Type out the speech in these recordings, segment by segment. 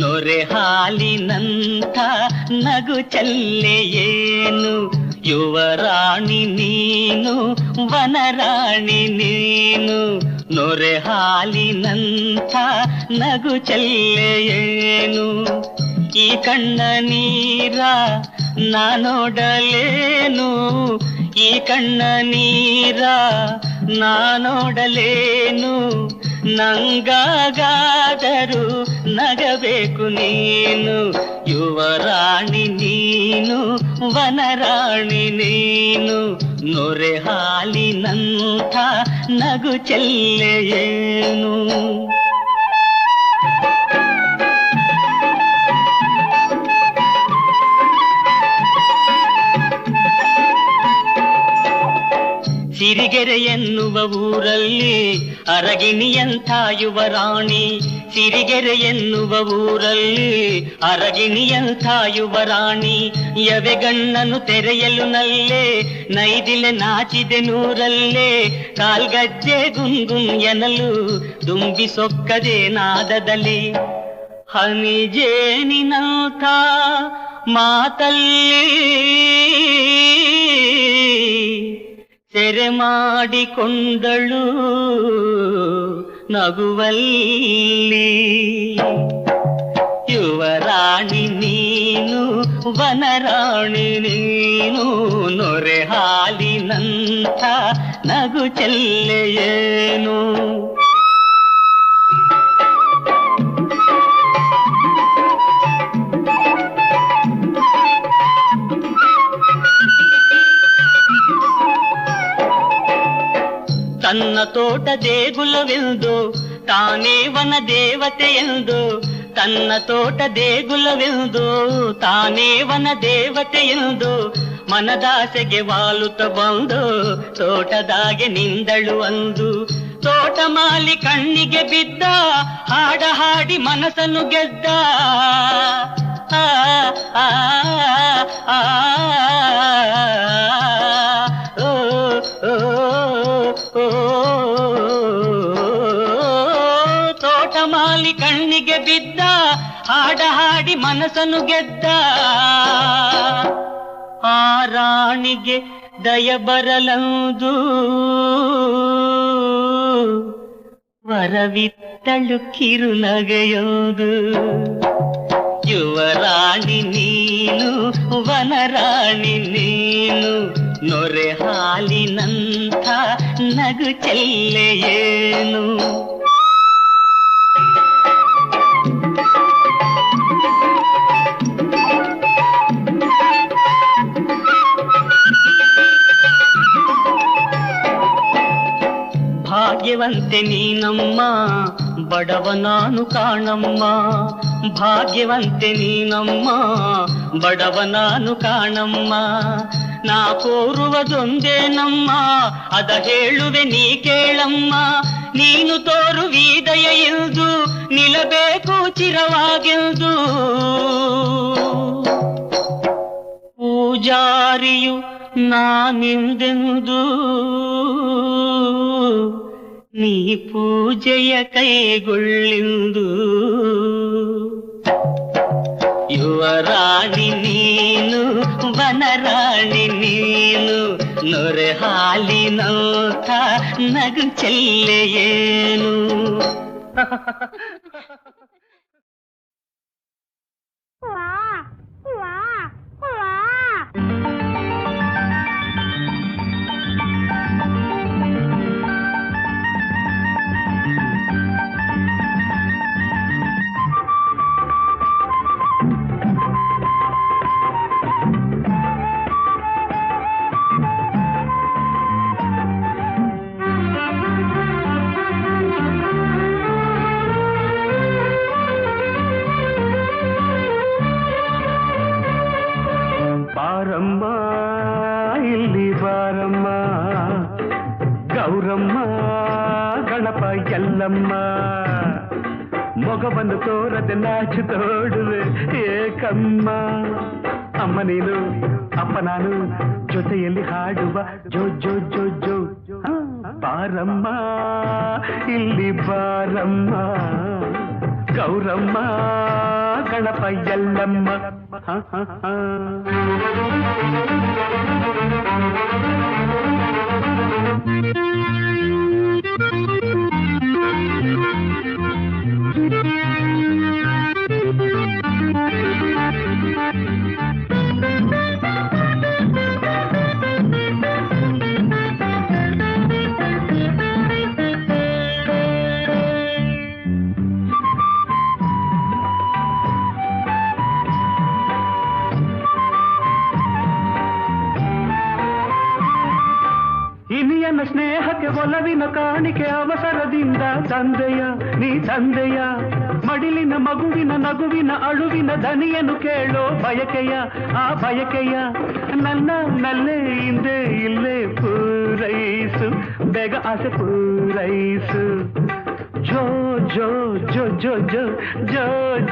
ನೊರೆ ಹಾಲಿನಂಥ ನಗು ಚಲ್ಲೆಯೇನು ಯುವರಾಣಿ ನೀನು ವನರಾಣಿ ನೀನು ನೊರೆ ಹಾಲಿನಂಥ ನಗು ಚಲ್ಲೆಯೇನು ಈ ಕಣ್ಣ ನೀರ ನಾನೋಡಲೇನು ಈ ಕಣ್ಣ ನೀರ ನಾನೋಡಲೇನು ನಂಗಾಗಾದರೂ ನಗಬೇಕು ನೀನು ಯುವರಾಣಿ ನೀನು ವನರಾಣಿ ನೀನು ನೊರೆ ಹಾಲಿನಂಥ ನಗು ಚೆಲ್ಲೆಯೇನು ಸಿರಿಗೆರೆ ಎನ್ನುವ ಊರಲ್ಲಿ ಅರಗಿಣಿಯಂಥ ಯುವರಾಣಿ ಸಿರಿಗೆರೆ ಎನ್ನುವ ಊರಲ್ಲಿ ಅರಗಿಣಿಯಂಥ ಯುವರಾಣಿ ಯವೆಗಣ್ಣನು ತೆರೆಯಲು ನಲ್ಲೇ, ನೈದಿಲೆ ನಾಚಿದೆ ನೂರಲ್ಲೇ, ಕಾಲ್ಗಜ್ಜೆ ಗುಂಗುಂ ಎನಲು ದುಂಬಿ ಸೊಕ್ಕದೆ ನಾದದಲ್ಲಿ ಹನಿಜೇನಿನಂಥ ಮಾತಲ್ಲಿ. ಸೆರೆ ಮಾಡಿಕೊಂಡಳು ನಗುವಲ್ಲಿ. ಯುವರಾಣಿ ನೀನು ವನರಾಣಿ ನೀನು ನೊರೆ ಹಾಲಿನಂಥ ನಗು ಚೆಲ್ಲೆಯೇನು? ತೋಟ ದೇಗುಲವೆಂದು ತಾನೇ ವನ ದೇವತೆಯೆಂದು ತನ್ನ ತೋಟ ದೇಗುಲವೆಂದು ತಾನೇ ವನ ದೇವತೆಯೆಂದು ಮನದಾಸೆಗೆ ವಾಲುತ್ತ ಬಂದು ತೋಟದಾಗೆ ನಿಂದಳು ಅಂದು. ತೋಟ ಮಾಲಿ ಕಣ್ಣಿಗೆ ಬಿದ್ದ ಹಾಡ ಹಾಡಿ ಮನಸ್ಸನ್ನು ಗೆದ್ದ. ಆ, ಆ, ಆ, ಮಾಲಿ ಕಣ್ಣಿಗೆ ಬಿದ್ದ, ಹಾಡ ಹಾಡಿ ಮನಸ್ಸನ್ನು ಗೆದ್ದ. ಆ ರಾಣಿಗೆ ದಯ ಬರಲಂದು. ವರವಿತ್ತಳು ಕಿರುನಗೆಯೋದು. ಯುವರಾಣಿ ನೀನು ವನರಾಣಿ ನೀನು, ನೊರೆ ಹಾಲಿನಂಥ ನಗು ಚೆಲ್ಲೆಯೇನು ಭಾಗ್ಯವಂತೆ ನೀನಮ್ಮ, ಬಡವ ನಾನು ಕಾಣಮ್ಮ. ಭಾಗ್ಯವಂತೆ ನೀನಮ್ಮ, ಬಡವ ನಾನು ಕಾಣಮ್ಮ. ನಾ ಕೋರುವುದೊಂದೇ ನಮ್ಮ, ಅದ ಹೇಳುವೆ ನೀ ಕೇಳಮ್ಮ. ನೀನು ತೋರುವಿದಯ ಎಂದು ನಿಲ್ಲಬೇಕು ಚಿರವಾಗೆಂದು ಪೂಜಾರಿಯು ನಾನಿಂದೆಂದು. നീ പൂജയ കൈകൊള്ളിന്തു യുവറാണി നീനു വനറാണി നീനു നൊരെ ഹാലിനോത്ത നഗു ചെല്ലയേനു വാ വാ വാ ನಗು ಚೆಲ್ಲೆಯೇನು ಎಲ್ಲಮ್ಮ ಮೊಗವನ್ನು ತೋರದೆ ನಾಚು ತೋಡುವೆ ಏಕಮ್ಮ ಅಮ್ಮ ನೀನು ಅಪ್ಪ ನಾನು ಜೊತೆಯಲ್ಲಿ ಹಾಡುವ ಜೋ ಜೋ ಜೋ ಜೋ ಹಾ, ಬಾರಮ್ಮ ಇಲ್ಲಿ ಬಾರಮ್ಮ ಗೌರಮ್ಮ ಗಣಪ ಎಲ್ಲಮ್ಮ ಹ, ಹ, ಹ. ಕಾಣಿಕೆ ಅವಸರದಿಂದ ತಂದೆಯ ನೀ ತಂದೆಯ ಮಡಿಲಿನ ಮಗುವಿನ ನಗುವಿನ ಅಳುವಿನ ದನಿಯನ್ನು ಕೇಳೋ ಬಯಕೆಯ ಆ ಬಯಕೆಯ ನನ್ನ ನಲ್ಲೇ ಹಿಂದೆ ಇಲ್ಲೇ ಪೂರೈಸು ಬೇಗ ಆಸೆ ಪೂರೈಸು ಜೋ ಜೋ ಜೋ ಜೋ ಜೋ ಜೋ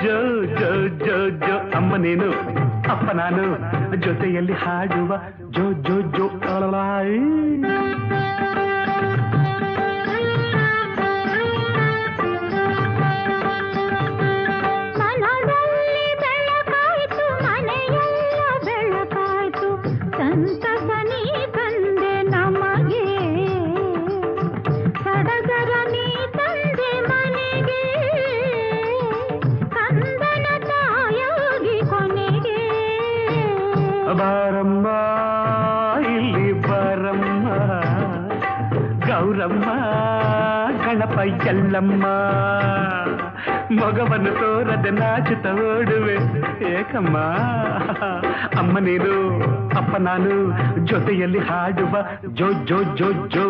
ಜೋ ಜೋ ಜೋ ಜೋ ಅಮ್ಮ ನೀನು ಅಪ್ಪ ನಾನು ಜೊತೆಯಲ್ಲಿ ಹಾಡುವ ಜೋ ಜೋ ಜೋ ಅಳಲಾಯ್. ಎಲ್ಲಮ್ಮ ಮಗವನ್ನು ತೋರದೆ ನಾಚುತ್ತ ಓಡುವೆ. ಏಕಮ್ಮ, ಅಮ್ಮ ನೀನು, ಅಪ್ಪ ನಾನು ಜೊತೆಯಲ್ಲಿ ಹಾಡುವ ಜೋ ಜೋ ಜೋ ಜೋ.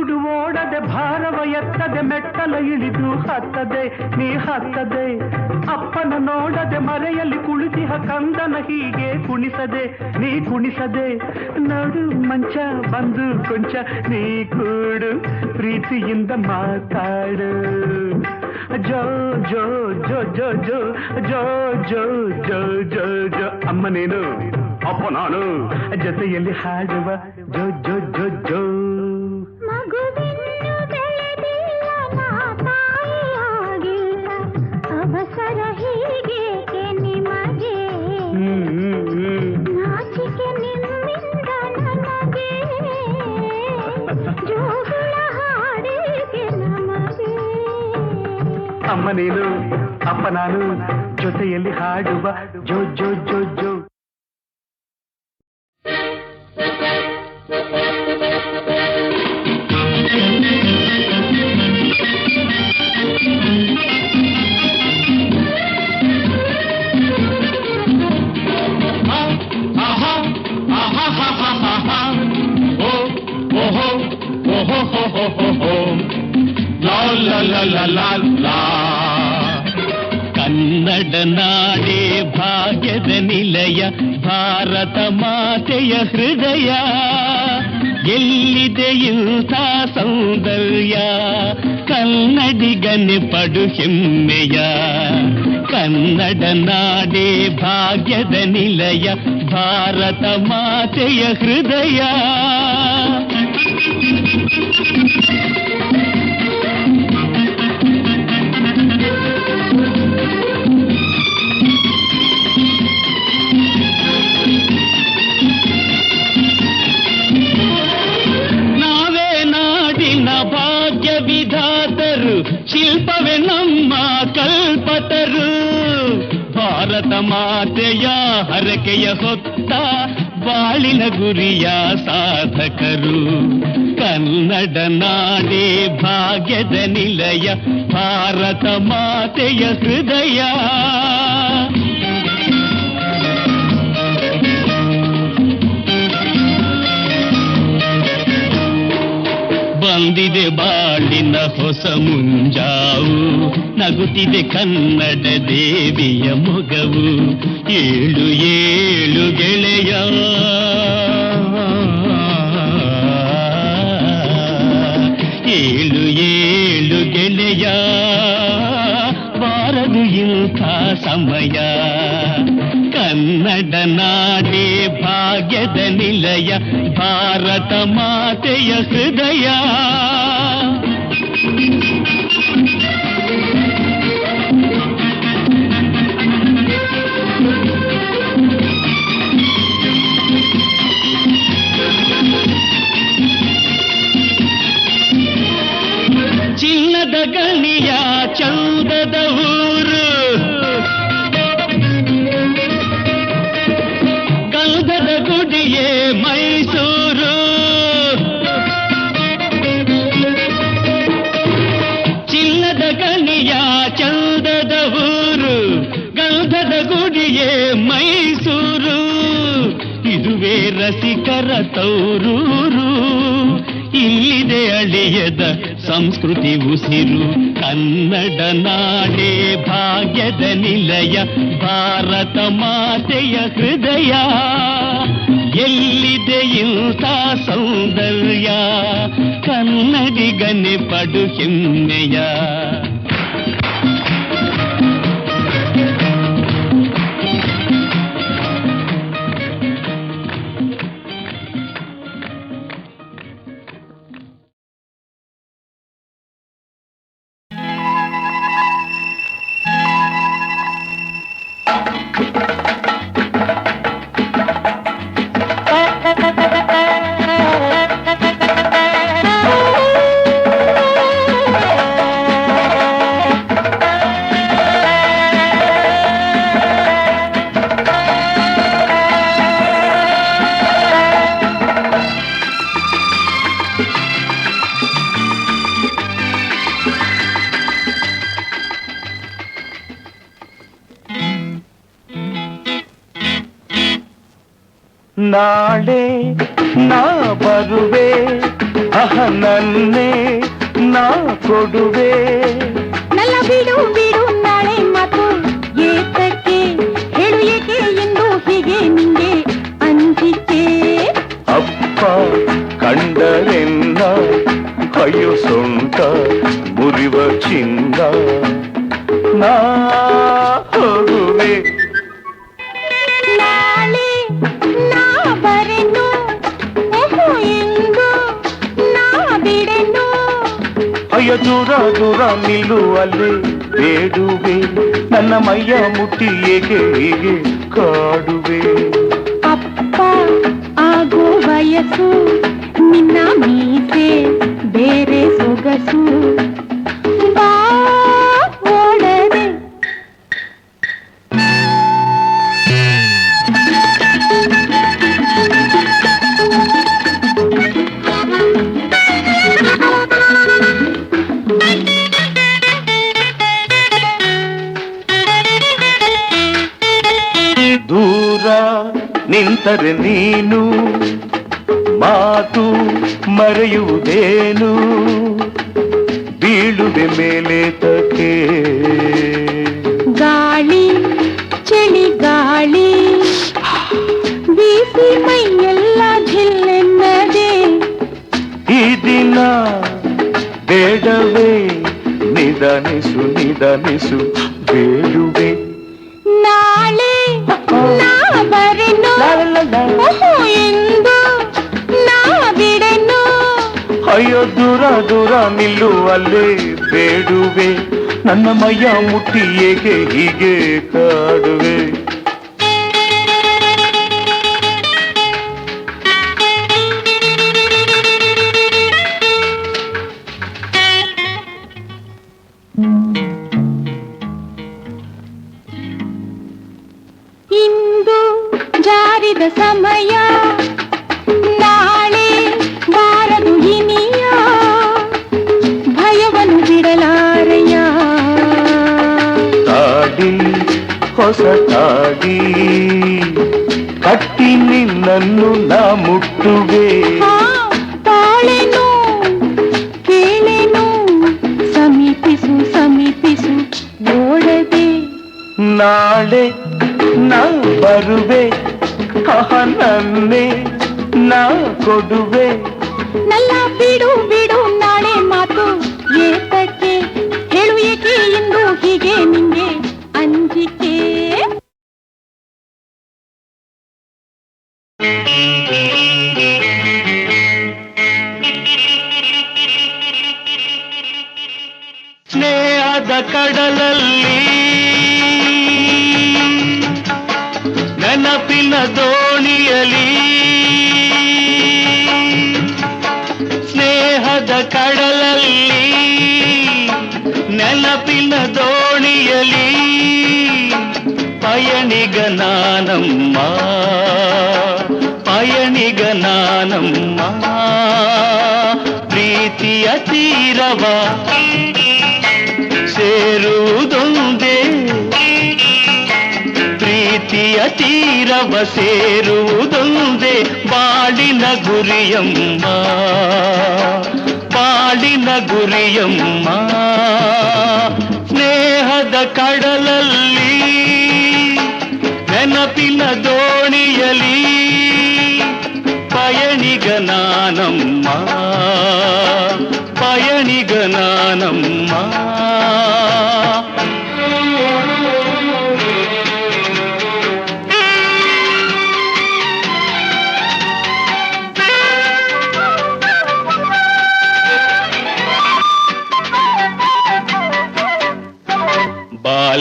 ಗುಡುಗುಡು ಓಡದೆ ಭಾರವ ಎತ್ತದೆ ಮೆಟ್ಟಲ ಇಳಿದು ಹತ್ತದೆ ನೀ ಹತ್ತದೆ ಅಪ್ಪನ ನೋಡದೆ ಮರೆಯಲ್ಲಿ ಕುಳಿತಿಹ ಕಂದನ ಹೀಗೆ ಕುಣಿಸದೆ ನೀ ಕುಣಿಸದೆ ನಡು ಮಂಚ ಬಂದು ಕೊಂಚ ನೀ ಕೂಡು ಪ್ರೀತಿಯಿಂದ ಮಾತಾಡು ಜೋ ಜೋ ಜೋ ಜೋ ಜೋ ಜೋ ಜೋ ಜೋ ಜೋ ಜೋ ಅಮ್ಮ ನೀನು ಅಪ್ಪ ನಾನು ಜೊತೆಯಲ್ಲಿ ಹಾಡುವ ಜೋ ಜೋ ನೀನು ಅಪ್ಪ ನಾನು ಜೊತೆಯಲ್ಲಿ ಹಾಡುವ ಜೋ ಜೋ ಜೋ ಜೋ ಭಾಗ್ಯದ ನಿಲಯ ಭಾರತ ಮಾತೆಯ ಹೃದಯ ಎಲ್ಲಿದೆ ಇಂಥ ಸೌಂದರ್ಯ ಕನ್ನಡಿಗನೆ ಪಡು ಹೆಮ್ಮೆಯ ಕನ್ನಡ ನಾಡೇ ಭಾಗ್ಯದ ನಿಲಯ ಭಾರತ ಮಾತೆಯ ಹೃದಯ ಭಾಗ್ಯ ವಿಧಾತರು ಶಿಲ್ಪವೇ ನಮ್ಮ ಕಲ್ಪತರು ಭಾರತ ಭಾರತ ಮಾತೆಯ ಹರಕೆಯ ಹೊತ್ತ ಬಾಳಿನ ಗುರಿಯ ಸಾಧಕರು ಕನ್ನಡ ನಾಡೇ ಭಾಗ್ಯದ ನಿಲಯ ಭಾರತ ಮಾತೆಯ ಹೃದಯ ಬಂದಿದೆ ಬಾಳಿನ ಹೊಸ ಮುಂಜಾವು, ನಗುತ್ತಿದೆ ಕನ್ನಡ ದೇವಿಯ ಮೊಗವು ಏಳು ಏಳು ಗೆಳೆಯ. ಏಳು ಏಳು ಗೆಳೆಯ. ಬಾರದು ಇಂಥ ಸಮಯ. ಕನ್ನಡ ನಾಡೇ ಭಾಗ್ಯದ ನಿಲಯ ಭಾರತ ಮಾತೆಯ ಹೃದಯ ಚಿನ್ನದ ಗಣಿಯ ಚಂದದ ಊರು ಚಂದದ ಊರು, ಗಂಧದ ಗುಡಿಯೇ ಮೈಸೂರು. ಇದುವೇ ರಸಿಕರ ತೌರೂರು. ಇಲ್ಲಿದೆ ಅಳಿಯದ ಸಂಸ್ಕೃತಿ ಉಸಿರು, ಕನ್ನಡ ನಾಡೇ ಭಾಗ್ಯದ ನಿಲಯ, ಭಾರತ ಮಾತೆಯ ಹೃದಯ. ಎಲ್ಲಿದೆ ಇಂಥ ಸೌಂದರ್ಯ, ಕನ್ನಡಿಗನೆ ಪಡು ಹೆಮ್ಮೆಯ. ನನ್ನೇ ನಾ ಕೊಡುವೆ ನಲ್ಲ ಬಿಡು ಬಿಡು ನಾಳೆ ಮಾತು ಏತಕ್ಕೆ ಹೇಳು ಏಕೆ ಎಂದು ಹೀಗೆ ನಿಂಗೆ ಅಂಜಿಕೆ ಅಪ್ಪ ಕಂಡರೆನ್ನ ಅಯ್ಯೋ ಸೊಂಟ ಮುರಿವ ಚಿನ್ನ ನಾ ಅಯ್ಯ ದೂರ ದೂರ ನಿಲ್ಲುವಲ್ಲೇ ಬೇಡುವೆ ನನ್ನ ಮೈಯ ಮುಟ್ಟಿ ಏಕೆ ಹೀಗೆ ಕಾಡುವೆ ಅಪ್ಪ ಆಗೋ ವಯಸ್ಸು ಬೇಡವೇ? ನಿಧಾನಿಸು ನಿಧಾನಿಸು ಬೇಡುವೆ. ನಾಳೆ ನಾ ಬರೆನು ಓಹೋ ಎಂದು ನಾ ಬಿಡೆನು ಅಯ್ಯೋ ದೂರ ದೂರ ನಿಲ್ಲುವಲ್ಲೇ ಬೇಡುವೆ. ನನ್ನ ಮೈಯ ಮುಟ್ಟಿ ಏಕೆ ಹೀಗೆ ಕಾಡುವೆ ಹೊಸತಾಗಿ ಕಟ್ಟಿ ನಿನ್ನನ್ನು ನಾ ಮುಟ್ಟುವೆ ತಾಳೆನು ಕೇಳೆನು ಸಮೀಪಿಸು ಸಮೀಪಿಸು ನೋಡದೆ ನಾಳೆ ನಾ ಬರುವೆ ನನ್ನೇ ನಾ ಕೊಡುವೆ. ನಲ್ಲ ಬಿಡು ಬಿಡು ನಾಳೆ ಮಾತು. ಏತಕ್ಕೆ ಹೇಳು ಏಕೆ ಇಂದು ಹೀಗೆ ನಿಂಗೆ ಅಂಜಿಕೆ. ಸ್ನೇಹದ ಕಡಲಲ್ಲಿ ನೆನಪಿನ ದೋಣಿಯಲಿ. ಸ್ನೇಹದ ಕಡಲಲ್ಲಿ ನೆನಪಿನ ದೋಣಿಯಲಿ. ಪಯಣಿಗ ನಾನಮ್ಮ ಪಯಣಿಗ ನಾನಮ್ಮ. ಪ್ರೀತಿಯ ತೀರವ ಸೇರುವುದೊಂದೇ ಪ್ರೀತಿಯ ತೀರವ ಸೇರುವುದೊಂದೇ ಬಾಳಿನ ಗುರಿಯಮ್ಮ ಬಾಳಿನ ಗುರಿಯಮ್ಮ ಸ್ನೇಹದ ಕಡಲಲ್ಲಿ ನೆನಪಿನ ದೋಣಿಯಲಿ ಪಯಣಿಗ ನಾನಮ್ಮ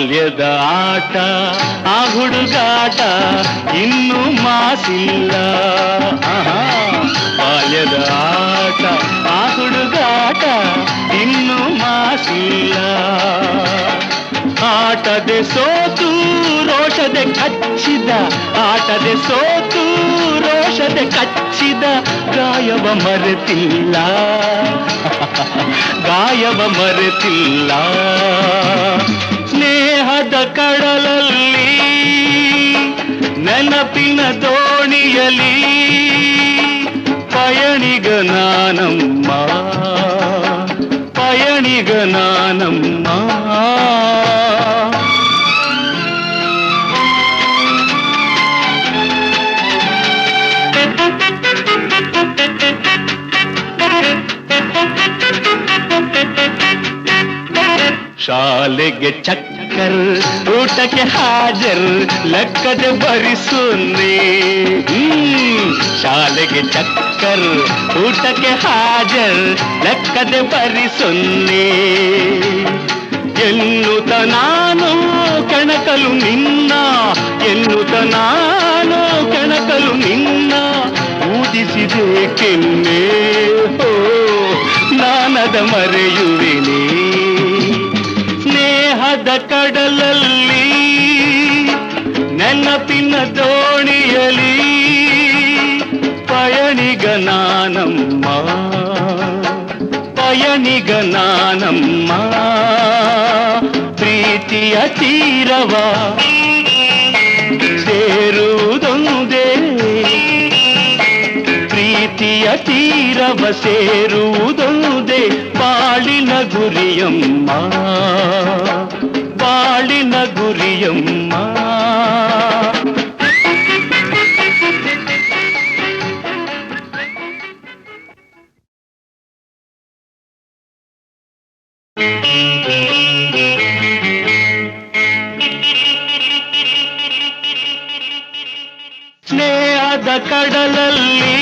ಬಾಲ್ಯದ ಆಟ, ಆ ಹುಡುಗಾಟ ಇನ್ನು ಮಾಸಿಲ್ಲ. ಬಾಲ್ಯದ ಆಟ, ಆ ಹುಡುಗಾಟ ಇನ್ನು ಮಾಸಿಲ್ಲ. ಆಟದೆ ಸೋತು, ರೋಷದೆ ಕಚ್ಚಿದ. ಆಟದೆ ಸೋತು, ರೋಷದೆ ಕಚ್ಚಿದ. ಗಾಯವ ಮರೆತಿಲ್ಲ. ಗಾಯವ ಮರೆತಿಲ್ಲ. ಸ್ನೇಹದ ಕಡಲಲ್ಲಿ ನೆನಪಿನ ದೋಣಿಯಲಿ ಪಯಣಿಗ ನಾನಮ್ಮ ಪಯಣಿಗ ನಾನಮ್ಮ ಶಾಲೆಗೆ ಚಕ್ಕರ್ ಊಟಕ್ಕೆ ಹಾಜರ್, ಲೆಕ್ಕದೆ ಭರಿಸುನ್ನಿ. ಶಾಲೆಗೆ ಚಕ್ಕರ್, ಊಟಕ್ಕೆ ಹಾಜರ್, ಲೆಕ್ಕದೆ ಭರಿಸುನ್ನಿ ಎನ್ನುತ್ತ ನಾನು ಕೆಣಕಲು ನಿನ್ನ, ಎನ್ನುತ್ತ ನಾನು ಕೆಣಕಲು ನಿನ್ನ, ಊದಿಸಿದೆ ಹೋ ನಾನದ ಮರೆಯುವೆನೇ ನೆನಪಿನ ದೋಣಿಯಲಿ ಪಯಣಿಗ ನಾನಮ್ಮ ಪಯಣಿಗ ನಾನಮ್ಮ ಪ್ರೀತಿಯ ತೀರವ ಸೇರುವುದೊಂದೇ ಪ್ರೀತಿಯ ತೀರವ ಸೇರುವುದೊಂದೇ ಬಾಳಿನ ಗುರಿಯಮ್ಮ ಬಾಳಿನ ಗುರಿಯಮ್ಮ ಸ್ನೇಹದ ಕಡಲಲ್ಲಿ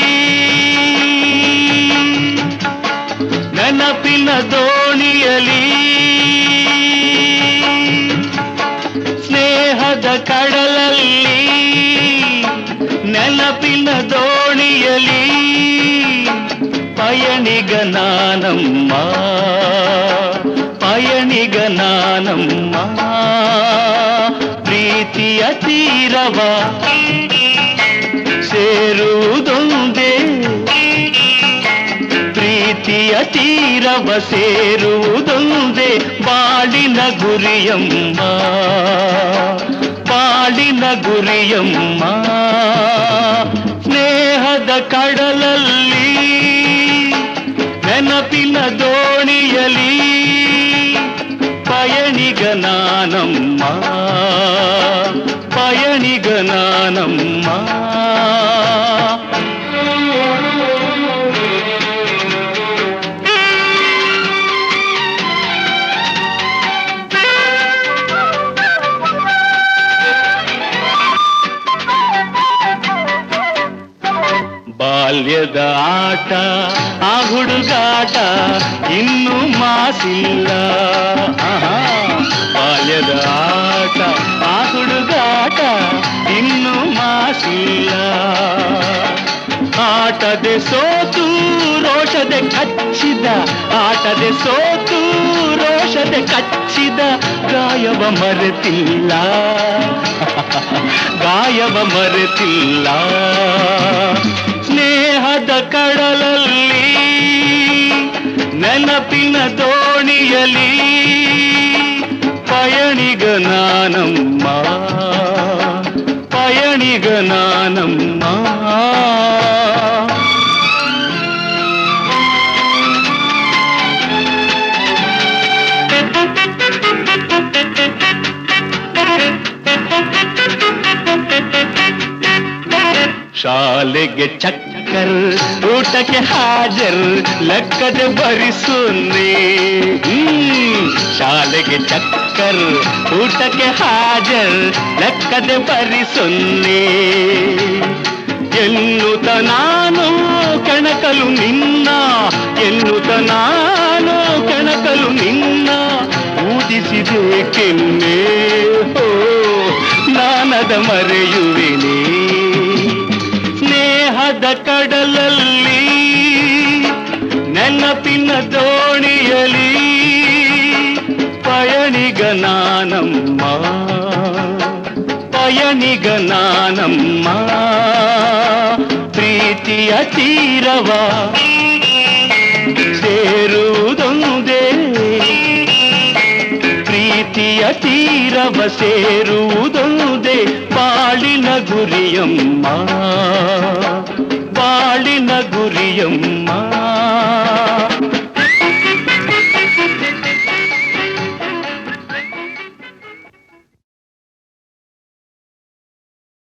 ನೆನಪಿನ ದೋಣಿಯಲಿ ಸ್ನೇಹದ ಕಡಲಲ್ಲಿ ನೆನಪಿನ ದೋಣಿಯಲಿ ಪಯಣಿಗ ನಾನಮ್ಮ. ಪ್ರೀತಿಯ ತೀರವ ಸೇರುವುದೊಂದೇ ಪ್ರೀತಿಯ ತೀರವ ಸೇರುವುದೊಂದೇ ಬಾಳಿನ ಗುರಿಯಮ್ಮ ಬಾಳಿನ ಗುರಿಯಮ್ಮ ಸ್ನೇಹದ ಕಡಲಲ್ಲಿ ನೆನಪಿನ ದೋಣಿಯಲಿ ಬಾಲ್ಯದ ಆಟ, ಆ ಹುಡುಗಾಟ ಇನ್ನು ಮಾಸಿಲ್ಲ. ಬಾಲ್ಯದ ಆಟ, ಆ ಹುಡುಗಾಟ ಇನ್ನು ಮಾಸಿಲ್ಲ. ಆಟದೆ ಸೋತು, ರೋಷದೆ ಕಚ್ಚಿದ. ಆಟದೆ ಸೋತು, ರೋಷದೆ ಕಚ್ಚಿದ. ಗಾಯವ ಮರೆತಿಲ್ಲ. ಗಾಯವ ಮರೆತಿಲ್ಲ. ಕಡಲಲ್ಲಿ ನೆನಪಿನ ದೋಣಿಯಲಿ ಪಯಣಿಗ ನಾನಮ್ಮ ಪಯಣಿಗ ನಾನಮ್ಮ ಶಾಲೆಗೆ ಊಟಕ್ಕೆ ಹಾಜರ್, ಲೆಕ್ಕದೆ ಬರಿಸುನ್ನಿ. ಶಾಲೆಗೆ ಚಕ್ಕರ್, ಊಟಕ್ಕೆ ಹಾಜರ್, ಲೆಕ್ಕದೆ ಬರಿಸುನ್ನಿ ಎನ್ನುತ್ತ ನಾನು ಕೆಣಕಲು ನಿನ್ನ, ಎನ್ನುತ್ತ ನಾನು ಕೆಣಕಲು ನಿನ್ನ, ಊದಿಸಿದೆ ಹೋ, ನಾನದ ಮರೆಯುವೆನೇ ಸ್ನೇಹದ ಕಡಲಲ್ಲಿ, ನೆನಪಿನ ದೋಣಿಯಲಿ, ಪಯಣಿಗ ನಾನಮ್ಮ ಪಯಣಿಗ ನಾನಮ್ಮ, ಪ್ರೀತಿಯ ತೀರವ ಸೇರುವುದೊಂದೇ, ಪ್ರೀತಿಯ ತೀರವ ಸೇರುವುದೊಂದೇ ಪಾಳಿನ ಗುರಿಯಮ್ಮ. ఆడిన గురియమ్మ.